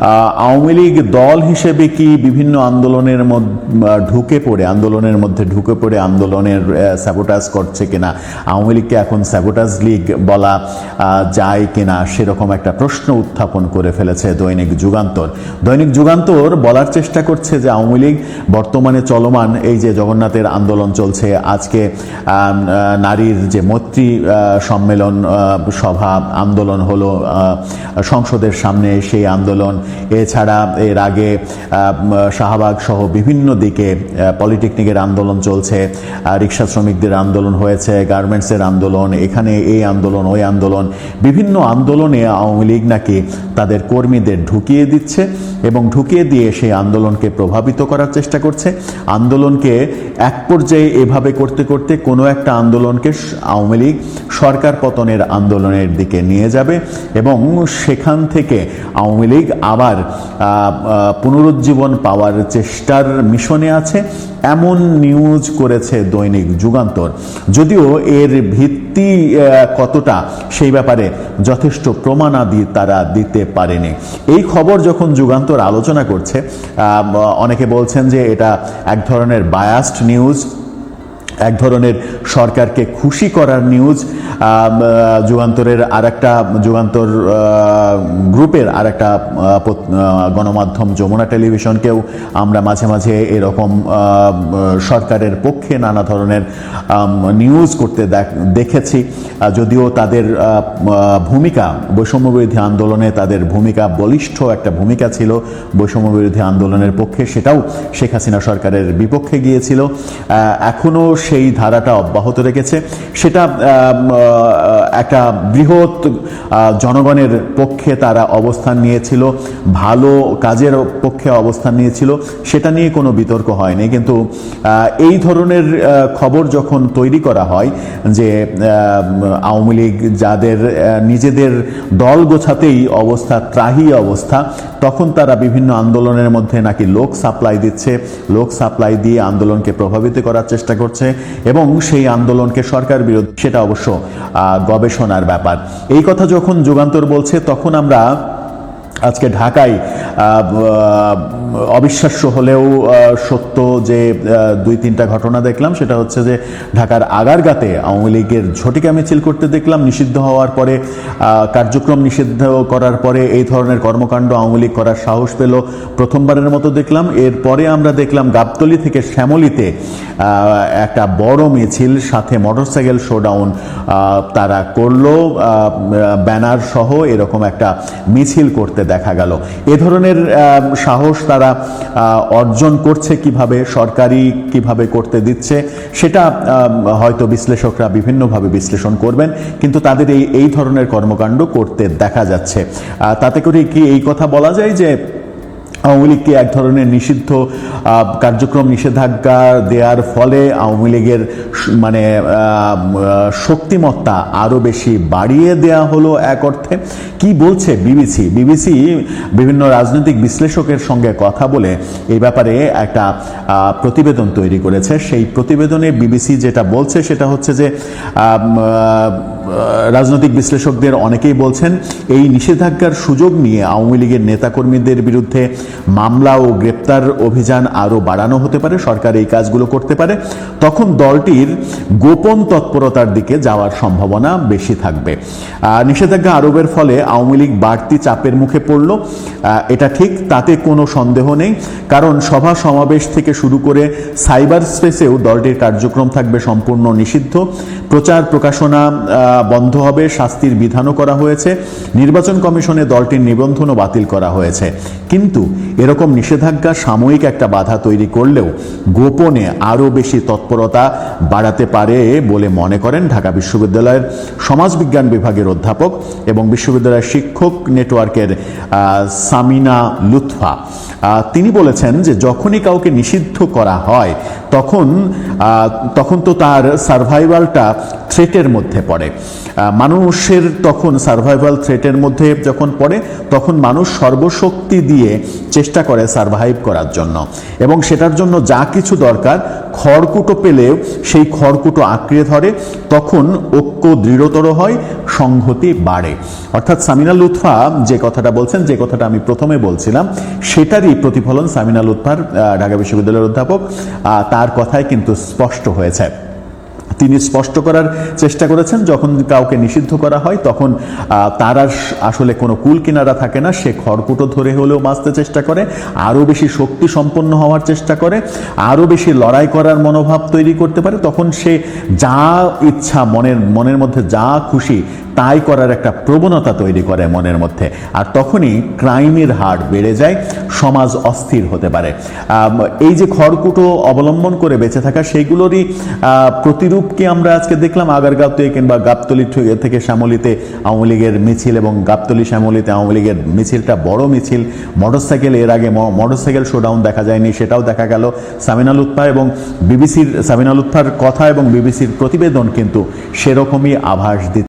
আওয়ামী লীগ দল হিসেবে কি বিভিন্ন আন্দোলনের মধ্যে ঢুকে পড়ে, আন্দোলনের মধ্যে ঢুকে পড়ে, আন্দোলনের স্যাবোটাজ করছে কিনা? আওয়ামী লীগকে এখন স্যাবোটাজ লীগ বলা যায় কিনা? সেরকম একটা প্রশ্ন উত্থাপন করে ফেলেছে দৈনিক যুগান্তর। দৈনিক যুগান্তর বলার চেষ্টা করছে যে আওয়ামী লীগ বর্তমানে চলমান এই যে জগন্নাথের আন্দোলন চলছে, আজকে নারীর যে মৈত্রী সম্মেলন সভা, আন্দোলন হলো সংসদের সামনে সেই আন্দোলন এছাড়া এর আগে শাহবাগ সহ বিভিন্ন দিকে পলিটেকনিকের আন্দোলন চলছে রিক্সা শ্রমিকদের আন্দোলন হয়েছে, গার্মেন্টসের আন্দোলন, এখানে এই আন্দোলন, ওই আন্দোলন, বিভিন্ন আন্দোলনে আওয়ামী লীগ নাকি তাদের কর্মীদের ঢুকিয়ে দিচ্ছে এবং ঢুকিয়ে দিয়ে সেই আন্দোলনকে প্রভাবিত করার চেষ্টা করছে। আন্দোলনকে এক পর্যায়ে এভাবে করতে করতে কোনো একটা আন্দোলনকে আওয়ামী লীগ সরকার পতনের আন্দোলনের দিকে নিয়ে যাবে এবং সেখান থেকে আওয়ামী লীগ আবার আহ, পুনরুজ্জীবন পাওয়ার চেষ্টার মিশনে আছে। এমন নিউজ করেছে দৈনিক যুগান্তর। যদিও এর ভিত্তি কতটা সেই ব্যাপারে যথেষ্ট প্রমাণাদি তারা দিতে পারেনি। এই খবর যখন যুগান্তর আলোচনা করছে অনেকে বলছেন যে এটা এক ধরনের বায়াস্ট নিউজ এক ধরনের সরকারকে খুশি করার নিউজ যুগান্তরের আর একটা যুগান্তর গ্রুপের আর একটা গণমাধ্যম যমুনা টেলিভিশনকেও আমরা মাঝে মাঝে এরকম সরকারের পক্ষে নানা ধরনের নিউজ করতে দেখ- দেখেছি। যদিও তাদের ভূমিকা, বৈষম্য বিরোধী আন্দোলনে তাদের ভূমিকা বলিষ্ঠ একটা ভূমিকা ছিল, বৈষম্য বিরোধী আন্দোলনের পক্ষে সেটাও শেখ হাসিনা সরকারের বিপক্ষে গিয়েছিল। এখনও সেই ধারাটা অব্যাহত রেখেছে। সেটা একটা বৃহৎ জনগণের পক্ষে তারা অবস্থান নিয়েছিল, ভালো কাজের পক্ষে অবস্থান নিয়েছিল, সেটা নিয়ে কোনো বিতর্ক হয়নি। কিন্তু এই ধরনের খবর যখন তৈরি করা হয় যে আওয়ামী লীগ যাদের নিজেদের দল গোছাতেই অবস্থা, ত্রাহি অবস্থা, তখন তারা বিভিন্ন আন্দোলনের মধ্যে নাকি লোক সাপ্লাই দিচ্ছে, লোক সাপ্লাই দিয়ে আন্দোলনকে প্রভাবিত করার চেষ্টা করছে। এবং সেই আন্দোলনকে সরকার বিরোধী, সেটা অবশ্য গবেষণার ব্যাপার। এই কথা যখন যুগান্তর বলছে, তখন আমরা আজকে ঢাকায় অবিশ্বাস্য হলেও সত্য যে দুই তিনটা ঘটনা দেখলাম, সেটা হচ্ছে যে ঢাকার আগারগাতে আওয়ামী লীগের ঝটিকা মিছিল করতে দেখলাম, নিষিদ্ধ হওয়ার পরে কার্যক্রম নিষিদ্ধ করার পরে এই ধরনের কর্মকাণ্ড আওয়ামী লীগ করার সাহস পেল। প্রথমবারের মতো দেখলাম, এরপরে আমরা দেখলাম গাবতলি থেকে শ্যামলিতে একটা বড় মিছিল, সাথে মোটরসাইকেল শোডাউন তারা করল ব্যানার সহ এরকম একটা মিছিল করতে। দেখা গেল। এ ধরনের সাহস তারা অর্জন করছে কীভাবে, সরকারি কীভাবে করতে দিচ্ছে, সেটা হয়তো বিশ্লেষকরা বিভিন্নভাবে বিশ্লেষণ করবেন, কিন্তু তাদের এই এই ধরনের কর্মকাণ্ড করতে দেখা যাচ্ছে। তাতে করে কি এই কথা বলা যায় যে আওয়ামী লীগকে এক ধরনের নিষিদ্ধ কার্যক্রম নিষেধাজ্ঞা দেওয়ার ফলে আওয়ামী লীগের মানে শক্তিমত্তা আরও বেশি বাড়িয়ে দেয়া হলো এক অর্থে। কি বলছে বিবিসি? বিবিসি বিভিন্ন রাজনৈতিক বিশ্লেষকের সঙ্গে কথা বলে এই ব্যাপারে একটা প্রতিবেদন তৈরি করেছে। সেই প্রতিবেদনে বিবিসি যেটা বলছে সেটা হচ্ছে যে রাজনৈতিক বিশ্লেষকদের অনেকেই বলছেন, এই নিষেধাজ্ঞার সুযোগ নিয়ে আওয়ামী লীগের নেতাকর্মীদের বিরুদ্ধে মামলা ও গ্রেপ্তার অভিযান আরও বাড়ানো হতে পারে, সরকার এই কাজগুলো করতে পারে। তখন দলটির গোপন তৎপরতার দিকে যাওয়ার সম্ভাবনা বেশি থাকবে। নিষেধাজ্ঞা আরোপের ফলে আওয়ামী লীগ বাড়তি চাপের মুখে পড়ল। এটা ঠিক, তাতে কোনো সন্দেহ নেই, কারণ সভা সমাবেশ থেকে শুরু করে সাইবার স্পেসেও দলটির কার্যক্রম থাকবে সম্পূর্ণ নিষিদ্ধ। প্রচার প্রকাশনা বন্ধ হবে, শাস্তির বিধানও করা হয়েছে, নির্বাচন কমিশনে দলটির নিবন্ধনও বাতিল করা হয়েছে। কিন্তু এরকম নিষেধাজ্ঞা সাময়িক একটা বাধা তৈরি করলেও গোপনে আরও বেশি তৎপরতা বাড়াতে পারে বলে মনে করেন ঢাকা বিশ্ববিদ্যালয়ের সমাজবিজ্ঞান বিভাগের অধ্যাপক এবং বিশ্ববিদ্যালয়ের শিক্ষক নেটওয়ার্কের সামিনা লুৎফা। তিনি বলেছেন যে যখনই কাউকে নিষিদ্ধ করা হয়, তখন তখন তো তার সার্ভাইভালটা থ্রেটের মধ্যে পড়ে। মানুষের তখন সার্ভাইভাল থ্রেটের মধ্যে যখন পড়ে, তখন মানুষ সর্বশক্তি দিয়ে চেষ্টা করে সার্ভাইভ করার জন্য। এবং সেটার জন্য যা কিছু দরকার, খড়কুটো পেলেও সেই খড়কুটো আঁকড়ে ধরে, তখন ঐক্য দৃঢ়তর হয়, সংহতি বাড়ে। অর্থাৎ সামিনা লুৎফা যে কথাটা বলছেন, যে কথাটা আমি প্রথমে বলছিলাম, সেটারই প্রতিফলন সামিনা লুৎফার ঢাকা বিশ্ববিদ্যালয়ের অধ্যাপক তার কথায় কিন্তু স্পষ্ট হয়েছে। তিনি স্পষ্ট করার চেষ্টা করেছেন, যখন কাউকে নিষিদ্ধ করা হয়, তখন তার আর আসলে কোনো কুল কিনারা থাকে না, সে খড়কুটো ধরে হলেও বাঁচতে চেষ্টা করে, আরও বেশি শক্তি সম্পন্ন হওয়ার চেষ্টা করে, আরও বেশি লড়াই করার মনোভাব তৈরি করতে পারে, তখন সে যা ইচ্ছা, মনের মনের মধ্যে যা খুশি তাই করার একটা প্রবণতা তৈরি করে মনের মধ্যে। আর তখনই ক্রাইমের হার বেড়ে যায়, সমাজ অস্থির হতে পারে। এই যে খড়কুটো অবলম্বন করে বেঁচে থাকা, সেইগুলোরই প্রতিরূপকে আমরা আজকে দেখলাম। আগারগাঁওতে কিংবা গাবতলি থেকে শ্যামলিতে আওয়ামী লীগের মিছিল এবং গাবতলি শ্যামলিতে আওয়ামী লীগের মিছিলটা বড় মিছিল। মোটরসাইকেল এর আগে মোটরসাইকেল শোডাউন দেখা যায়নি, সেটাও দেখা গেল। সামিনা লুৎফা এবং বিবিসির, সামিনা লুৎফার কথা এবং বিবিসির প্রতিবেদন কিন্তু সেরকমই আভাস দিচ্ছে